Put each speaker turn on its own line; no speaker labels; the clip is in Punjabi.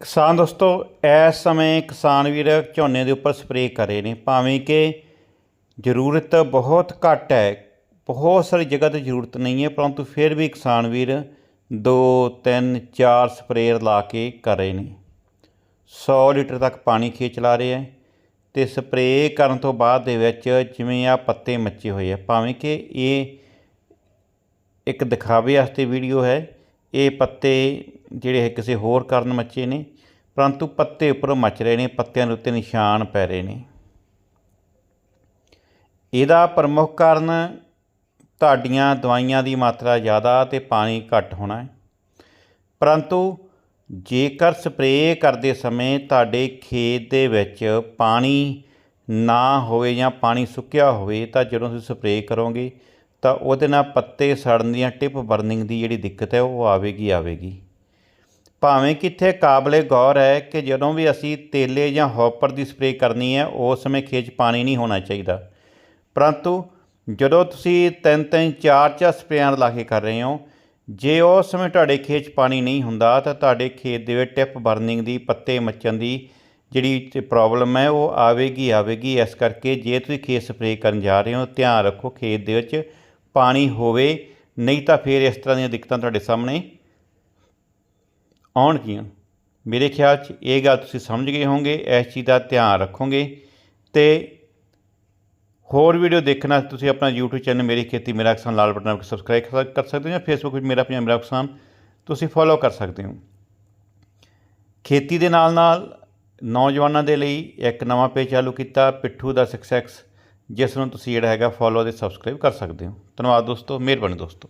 ਕਿਸਾਨ ਦੋਸਤੋ, ਇਸ ਸਮੇਂ ਕਿਸਾਨ ਵੀਰ ਝੋਨੇ ਦੇ ਉੱਪਰ ਸਪਰੇਅ ਕਰ ਰਹੇ ਨੇ। ਭਾਵੇਂ ਕਿ ਜ਼ਰੂਰਤ ਬਹੁਤ ਘੱਟ ਹੈ, ਬਹੁਤ ਸਾਰੀ ਜਗ੍ਹਾ ਤੇ ਜ਼ਰੂਰਤ ਨਹੀਂ ਹੈ, ਪਰੰਤੂ ਫਿਰ ਵੀ ਕਿਸਾਨ ਵੀਰ 2 3 4 ਸਪਰੇਅਰ ਲਾ ਕੇ ਕਰ ਰਹੇ ਨੇ। 100 ਲੀਟਰ ਤੱਕ ਪਾਣੀ ਖੇਚ ਲਾ ਰਹੇ ਹੈ ਤੇ ਸਪਰੇਅ ਕਰਨ ਤੋਂ ਬਾਅਦ ਦੇ ਵਿੱਚ ਜਿਵੇਂ ਆ ਪੱਤੇ ਮੱਚੇ ਹੋਏ ਆ। ਭਾਵੇਂ ਕਿ ਇਹ ਇੱਕ ਦਿਖਾਵੇ ਵਾਸਤੇ ਵੀਡੀਓ ਹੈ, ਇਹ ਪੱਤੇ ਜਿਹੜੇ ਇਹ ਕਿਸੇ ਹੋਰ ਕਾਰਨ ਮੱਚੇ ਨੇ, ਪਰੰਤੂ ਪੱਤੇ ਉੱਪਰ ਮੱਚ ਰਹੇ ਨੇ, ਪੱਤਿਆਂ ਦੇ ਉੱਤੇ ਨਿਸ਼ਾਨ ਪੈ ਰਹੇ ਨੇ। ਇਹਦਾ ਪ੍ਰਮੁੱਖ ਕਾਰਨ ਤੁਹਾਡੀਆਂ ਦਵਾਈਆਂ ਦੀ ਮਾਤਰਾ ਜ਼ਿਆਦਾ ਤੇ ਪਾਣੀ ਘੱਟ ਹੋਣਾ ਹੈ। ਪਰੰਤੂ ਜੇਕਰ ਸਪਰੇਅ ਕਰਦੇ ਸਮੇਂ ਤੁਹਾਡੇ ਖੇਤ ਦੇ ਵਿੱਚ ਪਾਣੀ ਨਾ ਹੋਵੇ ਜਾਂ ਪਾਣੀ ਸੁੱਕਿਆ ਹੋਵੇ, ਤਾਂ ਜਦੋਂ ਤੁਸੀਂ ਸਪਰੇਅ ਕਰੋਗੇ, ਤਾਂ ਉਹਦੇ ਨਾਲ ਪੱਤੇ ਸੜਨ ਦੀਆਂ ਟਿਪ ਬਰਨਿੰਗ ਦੀ ਜਿਹੜੀ ਦਿੱਕਤ ਹੈ, ਉਹ ਆਵੇਗੀ ਆਵੇਗੀ। ਭਾਵੇਂ ਕਿ ਇੱਥੇ ਕਾਬਲੇ ਗੌਰ ਹੈ ਕਿ ਜਦੋਂ ਵੀ ਅਸੀਂ ਤੇਲੇ ਜਾਂ ਹੌਪਰ ਦੀ ਸਪਰੇਅ ਕਰਨੀ ਹੈ, ਉਸ ਸਮੇਂ ਖੇਤ 'ਚ ਪਾਣੀ ਨਹੀਂ ਹੋਣਾ ਚਾਹੀਦਾ। ਪਰੰਤੂ ਜਦੋਂ ਤੁਸੀਂ ਤਿੰਨ ਤਿੰਨ, ਚਾਰ ਚਾਰ ਸਪਰੇਆਂ ਲਾ ਕੇ ਕਰ ਰਹੇ ਹੋ, ਜੇ ਉਸ ਸਮੇਂ ਤੁਹਾਡੇ ਖੇਤ 'ਚ ਪਾਣੀ ਨਹੀਂ ਹੁੰਦਾ, ਤਾਂ ਤੁਹਾਡੇ ਖੇਤ ਦੇ ਵਿੱਚ ਟਿਪ ਬਰਨਿੰਗ ਦੀ, ਪੱਤੇ ਮੱਚਣ ਦੀ ਜਿਹੜੀ ਪ੍ਰੋਬਲਮ ਹੈ, ਉਹ ਆਵੇਗੀ ਆਵੇਗੀ। ਇਸ ਕਰਕੇ ਜੇ ਤੁਸੀਂ ਖੇਤ ਸਪਰੇਅ ਕਰਨ ਜਾ ਰਹੇ ਹੋ, ਧਿਆਨ ਰੱਖੋ ਖੇਤ ਦੇ ਵਿੱਚ ਪਾਣੀ ਹੋਵੇ, ਨਹੀਂ ਤਾਂ ਫਿਰ ਇਸ ਤਰ੍ਹਾਂ ਦੀਆਂ ਦਿੱਕਤਾਂ ਤੁਹਾਡੇ ਸਾਹਮਣੇ ਆਉਣਗੀਆਂ। ਮੇਰੇ ਖਿਆਲ 'ਚ ਇਹ ਗੱਲ ਤੁਸੀਂ ਸਮਝ ਗਏ ਹੋਵੋਗੇ, ਇਸ ਚੀਜ਼ ਦਾ ਧਿਆਨ ਰੱਖੋਗੇ। ਤੇ ਹੋਰ ਵੀਡੀਓ ਦੇਖਣਾ ਤੁਸੀਂ ਆਪਣਾ YouTube ਚੈਨਲ ਮੇਰੀ ਖੇਤੀ ਮੇਰਾ ਕਿਸਾਨ ਲਾਲ ਬਟਨ ਨੂੰ ਸਬਸਕ੍ਰਾਈਬ ਕਰ ਸਕਦੇ ਹੋ ਜਾਂ Facebook ਵਿੱਚ ਮੇਰਾ ਪੰਜਾਬ ਮੇਰਾ ਕਿਸਾਨ ਤੁਸੀਂ ਫੋਲੋ ਕਰ ਸਕਦੇ ਹੋ। ਖੇਤੀ ਦੇ ਨਾਲ ਨਾਲ ਨੌਜਵਾਨਾਂ ਦੇ ਲਈ ਇੱਕ ਨਵਾਂ ਪੇਜ ਚਾਲੂ ਕੀਤਾ, ਪਿੱਠੂ ਦਾ 6x ਜਿਸ ਨੂੰ ਤੁਸੀਂ ਜਿਹੜਾ ਹੈਗਾ ਫੋਲੋ ਤੇ ਸਬਸਕ੍ਰਾਈਬ ਕਰ ਸਕਦੇ ਹੋ। ਧੰਨਵਾਦ ਦੋਸਤੋ, ਮਿਹਰਬਾਨੀ ਦੋਸਤੋ।